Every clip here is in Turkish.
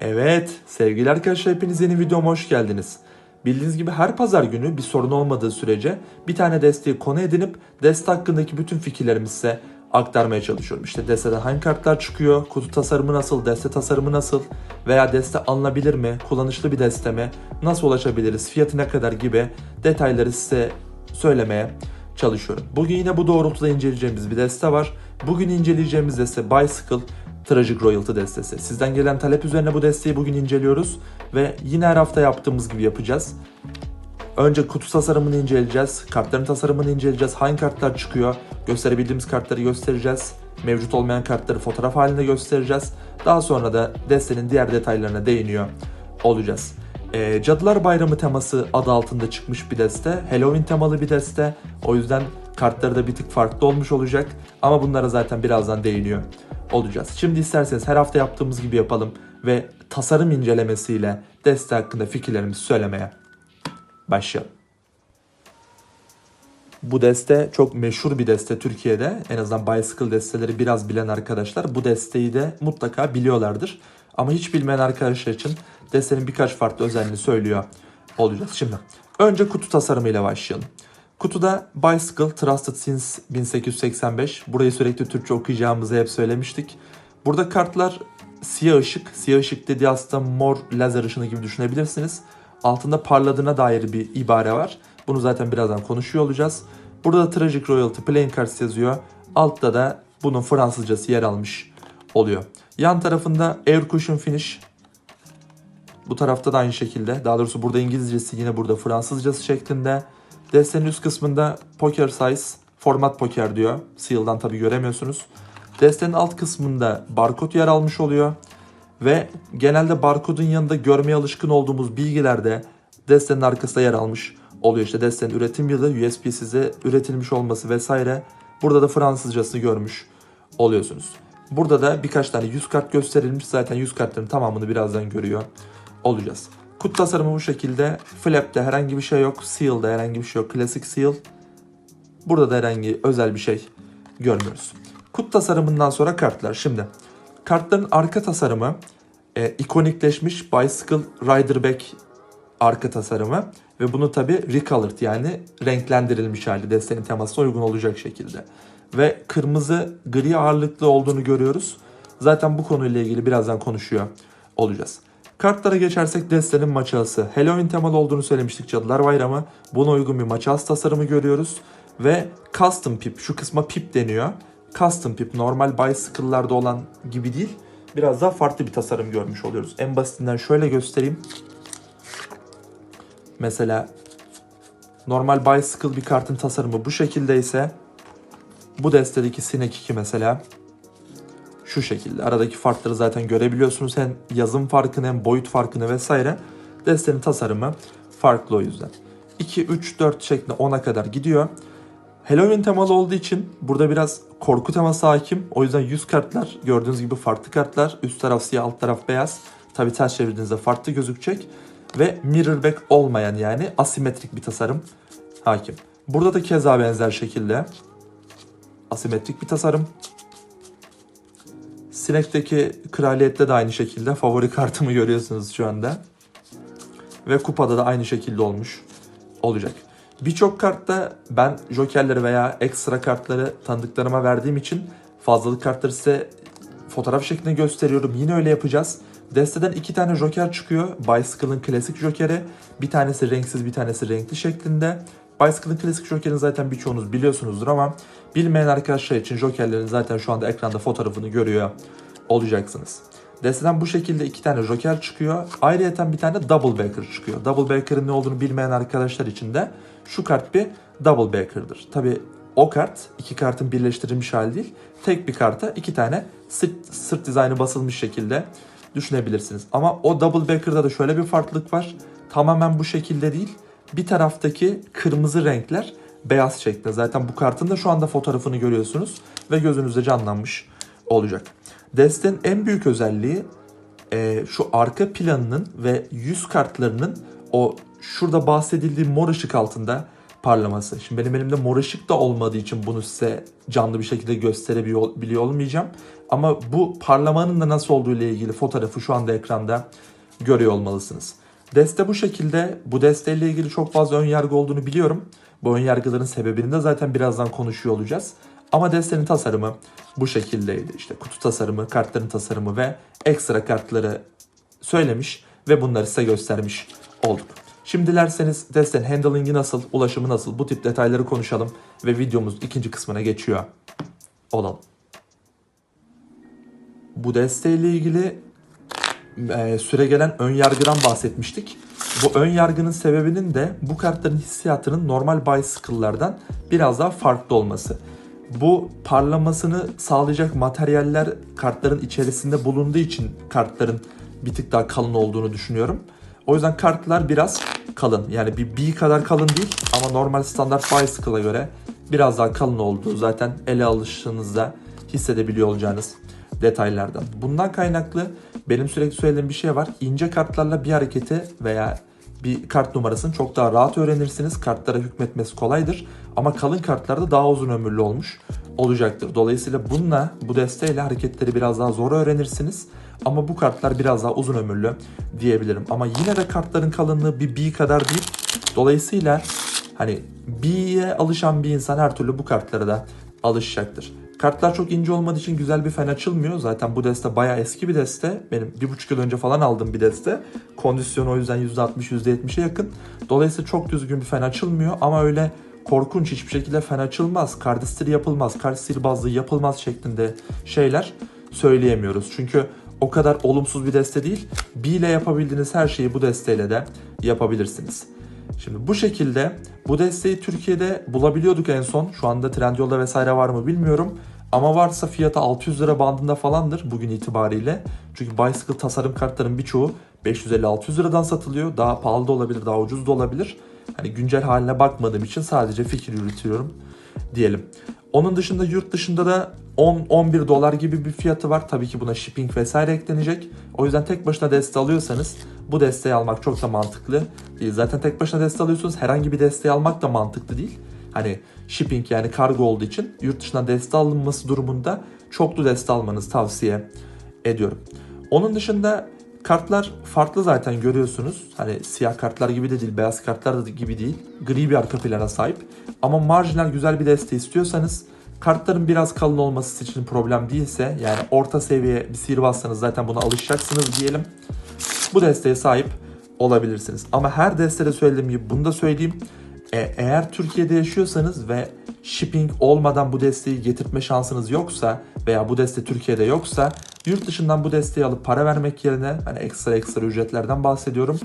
Evet, sevgili arkadaşlar hepiniz yeni videoma hoş geldiniz. Bildiğiniz gibi her pazar günü bir sorun olmadığı sürece bir tane desteği konu edinip deste hakkındaki bütün fikirlerimi size aktarmaya çalışıyorum. İşte desteden hangi kartlar çıkıyor, kutu tasarımı nasıl, deste tasarımı nasıl veya deste alınabilir mi, kullanışlı bir deste mi, nasıl ulaşabiliriz, fiyatı ne kadar gibi detayları size söylemeye çalışıyorum. Bugün yine bu doğrultuda inceleyeceğimiz bir deste var. Bugün inceleyeceğimiz deste Bicycle Tragic Royalty destesi. Sizden gelen talep üzerine bu desteği bugün inceliyoruz ve yine her hafta yaptığımız gibi yapacağız. Önce kutu tasarımını inceleyeceğiz, kartların tasarımını inceleyeceğiz, hangi kartlar çıkıyor, gösterebildiğimiz kartları göstereceğiz, mevcut olmayan kartları fotoğraf halinde göstereceğiz. Daha sonra da destenin diğer detaylarına değiniyor olacağız. Ee, Cadılar Bayramı teması adı altında çıkmış bir deste. Halloween temalı bir deste. O yüzden kartları da bir tık farklı olmuş olacak. Ama bunlara zaten birazdan değiniyor olacağız. Şimdi isterseniz her hafta yaptığımız gibi yapalım ve tasarım incelemesiyle deste hakkında fikirlerimizi söylemeye başlayalım. Bu deste çok meşhur bir deste Türkiye'de. En azından bicycle desteleri biraz bilen arkadaşlar bu desteği de mutlaka biliyorlardır. Ama hiç bilmeyen arkadaşlar için destenin birkaç farklı özelliğini söylüyor olacağız. Şimdi önce kutu tasarımıyla başlayalım. Kutuda Bicycle Trusted Since 1885. Burayı sürekli Türkçe okuyacağımızı hep söylemiştik. Burada kartlar siyah ışık. Siyah ışık dediği aslında mor lazer ışını gibi düşünebilirsiniz. Altında parladığına dair bir ibare var. Bunu zaten birazdan konuşuyor olacağız. Burada da Tragic Royalty Playing Cards yazıyor. Altta da bunun Fransızcası yer almış oluyor. Yan tarafında Air Cushion Finish. Bu tarafta da aynı şekilde. Daha doğrusu burada İngilizcesi yine burada Fransızcası şeklinde. Destenin üst kısmında Poker Size, Format Poker diyor. Seal'dan tabi göremiyorsunuz. Destenin alt kısmında barkod yer almış oluyor. Ve genelde barkodun yanında görmeye alışkın olduğumuz bilgilerde destenin arkasında yer almış oluyor. İşte destenin üretim yılı, USP'size üretilmiş olması vesaire. Burada da Fransızcasını görmüş oluyorsunuz. Burada da birkaç tane 100 kart gösterilmiş. Zaten 100 kartların tamamını birazdan görüyor olacağız. Kut tasarımı bu şekilde. Flap'te herhangi bir şey yok. Seal'da herhangi bir şey yok. Classic Seal. Burada da herhangi özel bir şey görmüyoruz. Kut tasarımından sonra kartlar. Şimdi kartların arka tasarımı e, ikonikleşmiş Bicycle Rider Back arka tasarımı ve bunu tabi recolored yani renklendirilmiş hali destenin temasına uygun olacak şekilde. Ve kırmızı gri ağırlıklı olduğunu görüyoruz. Zaten bu konuyla ilgili birazdan konuşuyor olacağız. Kartlara geçersek destenin maçası. Halloween temalı olduğunu söylemiştik Cadılar Bayramı. Buna uygun bir maçaz tasarımı görüyoruz. Ve custom pip. Şu kısma pip deniyor. Custom pip normal bicycle'larda olan gibi değil. Biraz daha farklı bir tasarım görmüş oluyoruz. En basitinden şöyle göstereyim. Mesela normal bicycle bir kartın tasarımı bu şekilde ise bu destedeki Sinek 2 mesela şu şekilde. Aradaki farkları zaten görebiliyorsunuz. Hem yazım farkını hem boyut farkını vesaire. Destenin tasarımı farklı o yüzden. 2, 3, 4 şeklinde 10'a kadar gidiyor. Halloween temalı olduğu için burada biraz korku teması hakim. O yüzden 100 kartlar gördüğünüz gibi farklı kartlar. Üst taraf siyah, alt taraf beyaz. Tabi ters çevirdiğinizde farklı gözükecek. Ve mirror back olmayan yani asimetrik bir tasarım hakim. Burada da keza benzer şekilde asimetrik bir tasarım. Sinek'teki kraliyette de aynı şekilde favori kartımı görüyorsunuz şu anda. Ve kupada da aynı şekilde olmuş olacak. Birçok kartta ben jokerleri veya ekstra kartları tanıdıklarıma verdiğim için fazlalık kartları size fotoğraf şeklinde gösteriyorum. Yine öyle yapacağız. Desteden iki tane joker çıkıyor. Bicycle'ın klasik jokeri. Bir tanesi renksiz bir tanesi renkli şeklinde. Bicycle'ın klasik jokerini zaten birçoğunuz biliyorsunuzdur ama bilmeyen arkadaşlar için jokerlerin zaten şu anda ekranda fotoğrafını görüyor olacaksınız. Desteden bu şekilde iki tane joker çıkıyor. Ayrıca bir tane double backer çıkıyor. Double backer'ın ne olduğunu bilmeyen arkadaşlar için de şu kart bir double backer'dır. Tabi o kart iki kartın birleştirilmiş hali değil. Tek bir karta iki tane sırt, sırt dizaynı basılmış şekilde düşünebilirsiniz. Ama o double backer'da da şöyle bir farklılık var. Tamamen bu şekilde değil. Bir taraftaki kırmızı renkler beyaz şeklinde. Zaten bu kartın da şu anda fotoğrafını görüyorsunuz ve gözünüzde canlanmış olacak. Destenin en büyük özelliği e, şu arka planının ve yüz kartlarının o şurada bahsedildiği mor ışık altında parlaması. Şimdi benim elimde mor ışık da olmadığı için bunu size canlı bir şekilde gösterebiliyor biliyor olmayacağım. Ama bu parlamanın da nasıl olduğu ile ilgili fotoğrafı şu anda ekranda görüyor olmalısınız. Deste bu şekilde. Bu desteyle ilgili çok fazla ön yargı olduğunu biliyorum. Bu ön yargıların sebebini de zaten birazdan konuşuyor olacağız. Ama destenin tasarımı bu şekildeydi. İşte kutu tasarımı, kartların tasarımı ve ekstra kartları söylemiş ve bunları size göstermiş olduk. Şimdi dilerseniz destenin handling'i nasıl, ulaşımı nasıl bu tip detayları konuşalım ve videomuz ikinci kısmına geçiyor olalım. Bu desteğiyle ilgili e, süre gelen ön yargıdan bahsetmiştik. Bu ön yargının sebebinin de bu kartların hissiyatının normal bicycle'lardan biraz daha farklı olması. Bu parlamasını sağlayacak materyaller kartların içerisinde bulunduğu için kartların bir tık daha kalın olduğunu düşünüyorum. O yüzden kartlar biraz kalın. Yani bir B kadar kalın değil ama normal standart bicycle'a göre biraz daha kalın olduğu zaten ele alışınızda hissedebiliyor olacağınız detaylardan. Bundan kaynaklı benim sürekli söylediğim bir şey var. İnce kartlarla bir hareketi veya bir kart numarasını çok daha rahat öğrenirsiniz. Kartlara hükmetmesi kolaydır. Ama kalın kartlarda daha uzun ömürlü olmuş olacaktır. Dolayısıyla bununla, bu desteğiyle hareketleri biraz daha zor öğrenirsiniz. Ama bu kartlar biraz daha uzun ömürlü diyebilirim. Ama yine de kartların kalınlığı bir B kadar değil. Dolayısıyla hani B'ye alışan bir insan her türlü bu kartlara da alışacaktır. Kartlar çok ince olmadığı için güzel bir fen açılmıyor. Zaten bu deste bayağı eski bir deste. Benim bir buçuk yıl önce falan aldığım bir deste. Kondisyon o yüzden %60 %70'e yakın. Dolayısıyla çok düzgün bir fen açılmıyor ama öyle korkunç hiçbir şekilde fen açılmaz. Kardistir yapılmaz, kardistir bazlı yapılmaz şeklinde şeyler söyleyemiyoruz. Çünkü o kadar olumsuz bir deste değil. B ile yapabildiğiniz her şeyi bu desteyle de yapabilirsiniz. Şimdi bu şekilde bu desteği Türkiye'de bulabiliyorduk en son. Şu anda Trendyol'da vesaire var mı bilmiyorum. Ama varsa fiyatı 600 lira bandında falandır bugün itibariyle. Çünkü bicycle tasarım kartların birçoğu 550-600 liradan satılıyor. Daha pahalı da olabilir, daha ucuz da olabilir. Hani güncel haline bakmadığım için sadece fikir yürütüyorum diyelim. Onun dışında yurt dışında da 10-11 dolar gibi bir fiyatı var. Tabii ki buna shipping vesaire eklenecek. O yüzden tek başına deste alıyorsanız bu desteği almak çok da mantıklı değil. Zaten tek başına deste alıyorsunuz herhangi bir desteği almak da mantıklı değil. Hani shipping yani kargo olduğu için yurt dışından deste alınması durumunda çoklu deste almanızı tavsiye ediyorum. Onun dışında kartlar farklı zaten görüyorsunuz. Hani siyah kartlar gibi de değil, beyaz kartlar da gibi değil. Gri bir arka plana sahip. Ama marjinal güzel bir deste istiyorsanız kartların biraz kalın olması için problem değilse yani orta seviye bir sihirbazsanız zaten buna alışacaksınız diyelim. Bu desteğe sahip olabilirsiniz. Ama her destede söylediğim gibi bunu da söyleyeyim. E, eğer Türkiye'de yaşıyorsanız ve shipping olmadan bu desteği getirtme şansınız yoksa veya bu deste Türkiye'de yoksa yurt dışından bu desteği alıp para vermek yerine hani ekstra ekstra ücretlerden bahsediyorum.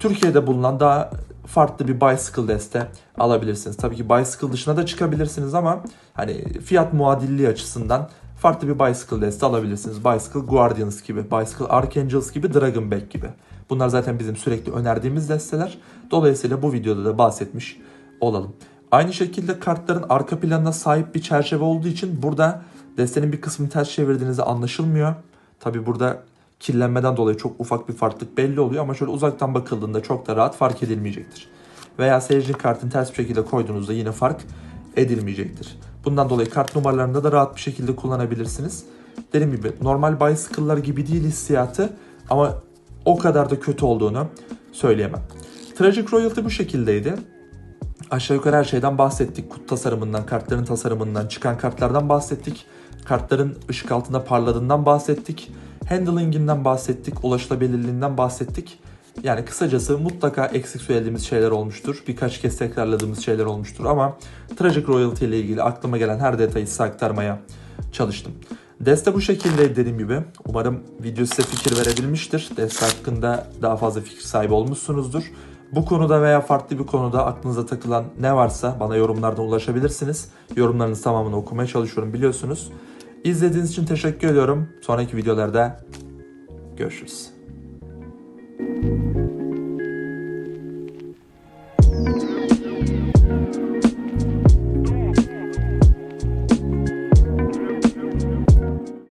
Türkiye'de bulunan daha farklı bir bicycle deste alabilirsiniz. Tabii ki bicycle dışına da çıkabilirsiniz ama hani fiyat muadilliği açısından farklı bir bicycle deste alabilirsiniz. Bicycle Guardians gibi, Bicycle Archangels gibi, Dragon Back gibi. Bunlar zaten bizim sürekli önerdiğimiz desteler. Dolayısıyla bu videoda da bahsetmiş olalım. Aynı şekilde kartların arka planına sahip bir çerçeve olduğu için burada destenin bir kısmını ters çevirdiğinizde anlaşılmıyor. Tabi burada kirlenmeden dolayı çok ufak bir farklılık belli oluyor ama şöyle uzaktan bakıldığında çok da rahat fark edilmeyecektir. Veya seyircinin kartını ters bir şekilde koyduğunuzda yine fark edilmeyecektir. Bundan dolayı kart numaralarında da rahat bir şekilde kullanabilirsiniz. Dediğim gibi normal bicycle'lar gibi değil hissiyatı ama o kadar da kötü olduğunu söyleyemem. Tragic Royalty bu şekildeydi. Aşağı yukarı her şeyden bahsettik. Kut tasarımından, kartların tasarımından, çıkan kartlardan bahsettik. Kartların ışık altında parladığından bahsettik. Handlinginden bahsettik, ulaşılabilirliğinden bahsettik. Yani kısacası mutlaka eksik söylediğimiz şeyler olmuştur. Birkaç kez tekrarladığımız şeyler olmuştur ama Tragic Royalty ile ilgili aklıma gelen her detayı size aktarmaya çalıştım. Deste bu şekilde dediğim gibi. Umarım video size fikir verebilmiştir. Deste hakkında daha fazla fikir sahibi olmuşsunuzdur. Bu konuda veya farklı bir konuda aklınıza takılan ne varsa bana yorumlardan ulaşabilirsiniz. Yorumlarınızın tamamını okumaya çalışıyorum biliyorsunuz. İzlediğiniz için teşekkür ediyorum. Sonraki videolarda görüşürüz.